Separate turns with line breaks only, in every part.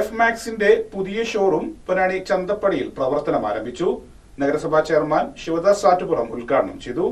F മാക്സിന്റെ പുതിയ showroom Ponnani ചന്തപ്പടിയിൽ പ്രവർത്തനം ആരംഭിച്ചു നഗരസഭാ ചെയർമാൻ ശിവദാസ് സാറ്റുപുറം ഉദ്ഘാടനം ചെയ്തു.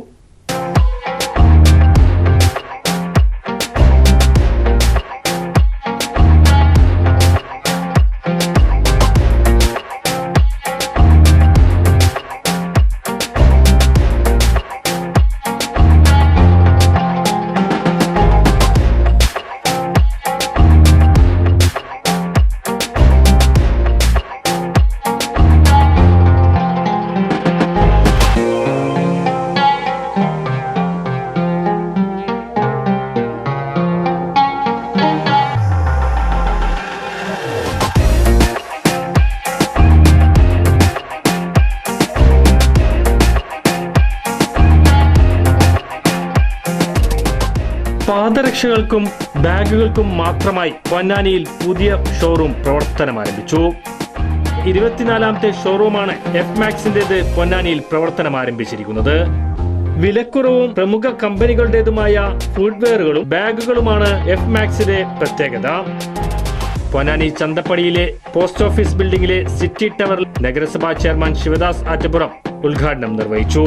പാദരക്ഷകൾക്കും ബാഗുകൾക്കും മാത്രമായി പൊന്നാനിയിൽ പുതിയ ഷോറൂം പ്രവർത്തനം ആരംഭിച്ചു ഇരുപത്തിനാലാമത്തെ ഷോറൂമാണ് എഫ് മാക്സിന്റേത് പൊന്നാനിയിൽ പ്രവർത്തനം ആരംഭിച്ചിരിക്കുന്നത് വിലക്കുറവും പ്രമുഖ കമ്പനികളുടേതുമായ ഫുഡ്വെയറുകളും ബാഗുകളുമാണ് എഫ് മാക്സിലെ പ്രത്യേകത. പൊന്നാനി ചന്തപ്പടിയിലെ പോസ്റ്റ് ഓഫീസ് ബിൽഡിംഗിലെ സിറ്റി ടവറിൽ നഗരസഭാ ചെയർമാൻ ശിവദാസ് ആറ്റപ്പുറം ഉദ്ഘാടനം നിർവഹിച്ചു.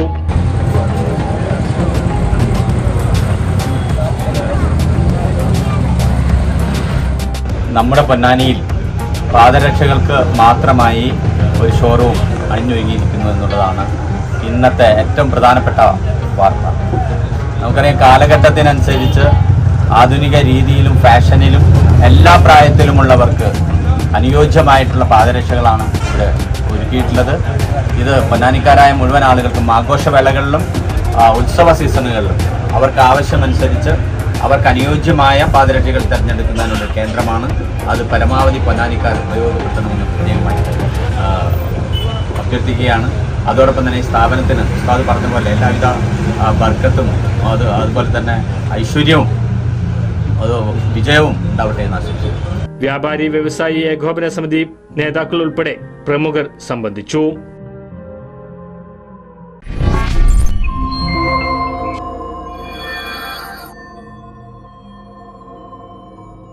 നമ്മുടെ പൊന്നാനിയിൽ പാദരക്ഷകൾക്ക് മാത്രമായി ഒരു ഷോറൂം അണിഞ്ഞൊരുങ്ങിയിരിക്കുന്നു എന്നുള്ളതാണ് ഇന്നത്തെ ഏറ്റവും പ്രധാനപ്പെട്ട വാർത്ത. നമുക്കറിയാം കാലഘട്ടത്തിനനുസരിച്ച് ആധുനിക രീതിയിലും ഫാഷനിലും എല്ലാ പ്രായത്തിലുമുള്ളവർക്ക് അനുയോജ്യമായിട്ടുള്ള പാദരക്ഷകളാണ് ഇവിടെ ഒരുക്കിയിട്ടുള്ളത്. ഇത് പൊന്നാനിക്കാരായ മുഴുവൻ ആളുകൾക്കും ആഘോഷവേളകളിലും ഉത്സവ സീസണുകളിലും അവർക്ക് ആവശ്യമനുസരിച്ച് അവർക്ക് അനുയോജ്യമായ പാദരക്ഷകൾ തിരഞ്ഞെടുക്കുന്നതിനുള്ള കേന്ദ്രമാണ്. അത് പരമാവധി പൊന്നാനിക്കാർ ഉപയോഗപ്പെടുത്തണമെന്ന് പ്രത്യേകമായി അഭ്യർത്ഥിക്കുകയാണ്. അതോടൊപ്പം തന്നെ ഈ സ്ഥാപനത്തിന് ഉസ്താദ് പറഞ്ഞ പോലെ എല്ലാവിധ ബർക്കത്തും അത് അതുപോലെ തന്നെ ഐശ്വര്യവും അത് വിജയവും ഉണ്ടാവട്ടെ എന്ന്
വ്യാപാരി വ്യവസായി ഏകോപന സമിതി നേതാക്കൾ ഉൾപ്പെടെ പ്രമുഖർ സംബന്ധിച്ചു.